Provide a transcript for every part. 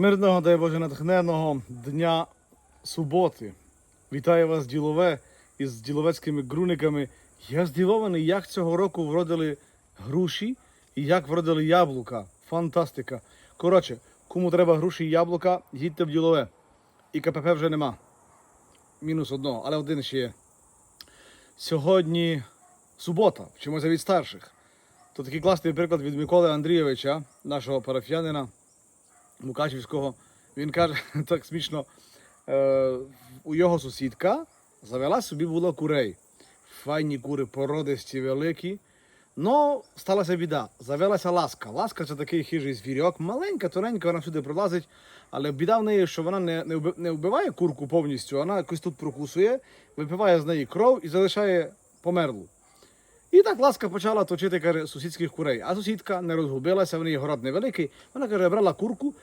Мирного, дай Боже, натхненного дня суботи. Вітаю вас, ділове, із діловецькими ґруниками. Я здивований, як цього року вродили груші і як вродили яблука. Фантастика. Коротше, кому треба груші і яблука, їдьте в ділове. І КПП вже нема. Мінус одного, але один ще є. Сьогодні субота, вчимося від старших. То такий класний приклад від Миколи Андрійовича, нашого парафіянина. Мукачівського, він каже так смішно, е, у його сусідка завела собі було курей. Файні кури, породисті, великі. Ну, сталася біда. Завелася ласка. Ласка це такий хижий звірьок, маленька, тоненька, вона всюди пролазить. Але біда в неї, що вона не, не, вбиває курку повністю, вона якось тут прокусує, випиває з неї кров і залишає померлу. І так ласка почала точити каже, сусідських курей. А сусідка не розгубилася, в неї город невеликий. Вона каже, брала курку,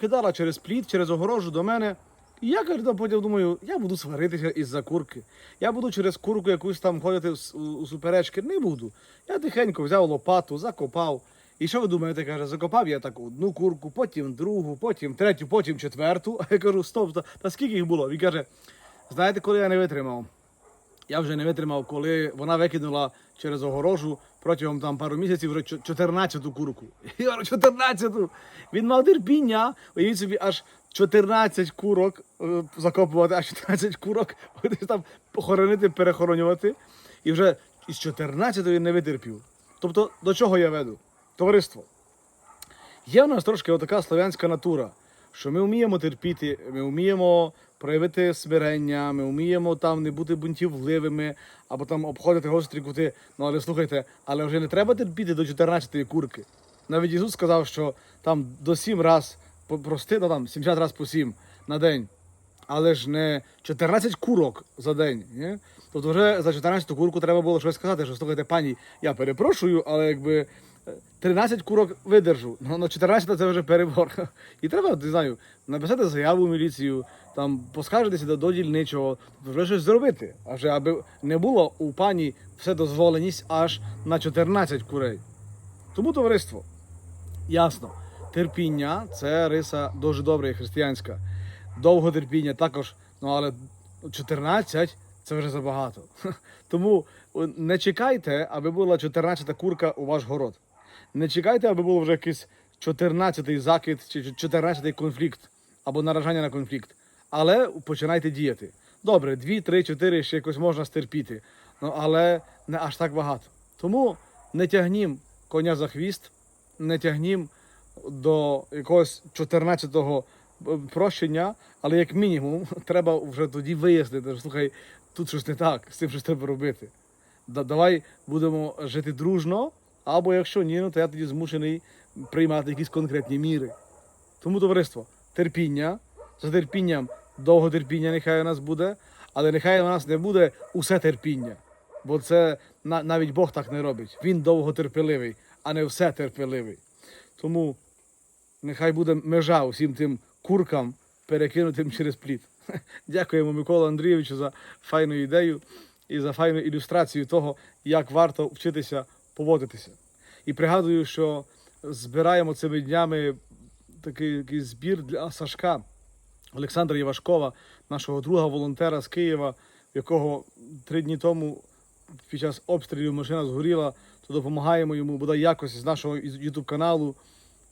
кидала через плід, через огорожу до мене. І я каже, потім думаю, я буду сваритися із-за курки. Я буду через курку якусь там ходити у, у суперечки. Не буду. Я тихенько взяв лопату, закопав. І що ви думаєте, каже, закопав я так одну курку, потім другу, потім третю, потім четверту. А я кажу, стоп, та, та скільки їх було? Він каже, знаєте, коли я не витримав? Я вже не витримав, коли вона викинула через огорожу протягом там пару місяців вже 14-ту курку. Я говорю, 14-ту. Він мав терпіння, уявіть собі, аж 14 курок закопувати, аж 14 курок там похоронити, перехоронювати. І вже із 14-ї він не витерпів. Тобто, до чого я веду? Товариство. Є в нас трошки отака слов'янська натура, що ми вміємо терпіти, ми вміємо проявити смирення, ми вміємо там не бути бунтівливими або там обходити гострі кути. Ну але слухайте, але вже не треба терпіти до 14-ї курки. Навіть Ісус сказав, що там до 7 раз прости, ну там 70 раз по 7 на день. Але ж не 14 курок за день. Ні? Тобто вже за 14 курку треба було щось сказати, що слухайте, пані, я перепрошую, але якби 13 курок видержу. Ну, на 14 це вже перебор. І треба, не знаю, написати заяву в міліцію, там поскаржитися до, до дільничого, вже щось зробити. А вже аби не було у пані все дозволеність аж на 14 курей. Тому товариство, ясно, терпіння це риса дуже добра і християнська. Довго терпіння також, ну але 14 це вже забагато. Тому не чекайте, аби була 14 курка у ваш город. Не чекайте, аби був вже якийсь 14-й закид чи 14-й конфлікт або наражання на конфлікт. Але починайте діяти. Добре, 2, 3, 4 ще якось можна стерпіти, ну, але не аж так багато. Тому не тягнім коня за хвіст, не тягнім до якогось 14-го прощення, але як мінімум треба вже тоді вияснити, що слухай, тут щось не так, з цим щось треба робити. Давай будемо жити дружно, або якщо ні, ну то я тоді змушений приймати якісь конкретні міри. Тому, товариство, терпіння, за терпінням довго терпіння нехай у нас буде, але нехай у нас не буде усе терпіння. Бо це навіть Бог так не робить. Він довго терпеливий, а не все терпеливий. Тому нехай буде межа усім тим куркам, перекинутим через плід. Дякуємо Миколу Андрійовичу за файну ідею і за файну ілюстрацію того, як варто вчитися поводитися. І пригадую, що збираємо цими днями такий, такий збір для Сашка Олександра Євашкова, нашого друга волонтера з Києва, якого три дні тому під час обстрілів машина згоріла, то допомагаємо йому бодай якось з нашого ютуб каналу,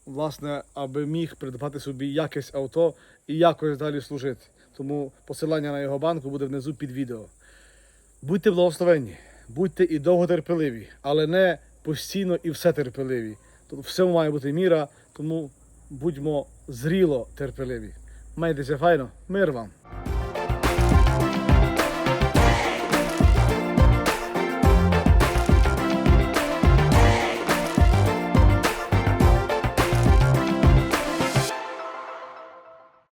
власне, аби міг придбати собі якесь авто і якось далі служити. Тому посилання на його банку буде внизу під відео. Будьте благословенні, будьте і довготерпеливі, але не постійно і все терпеливі. Тут всьому має бути міра, тому будьмо зріло терпеливі. Майтеся файно, мир вам!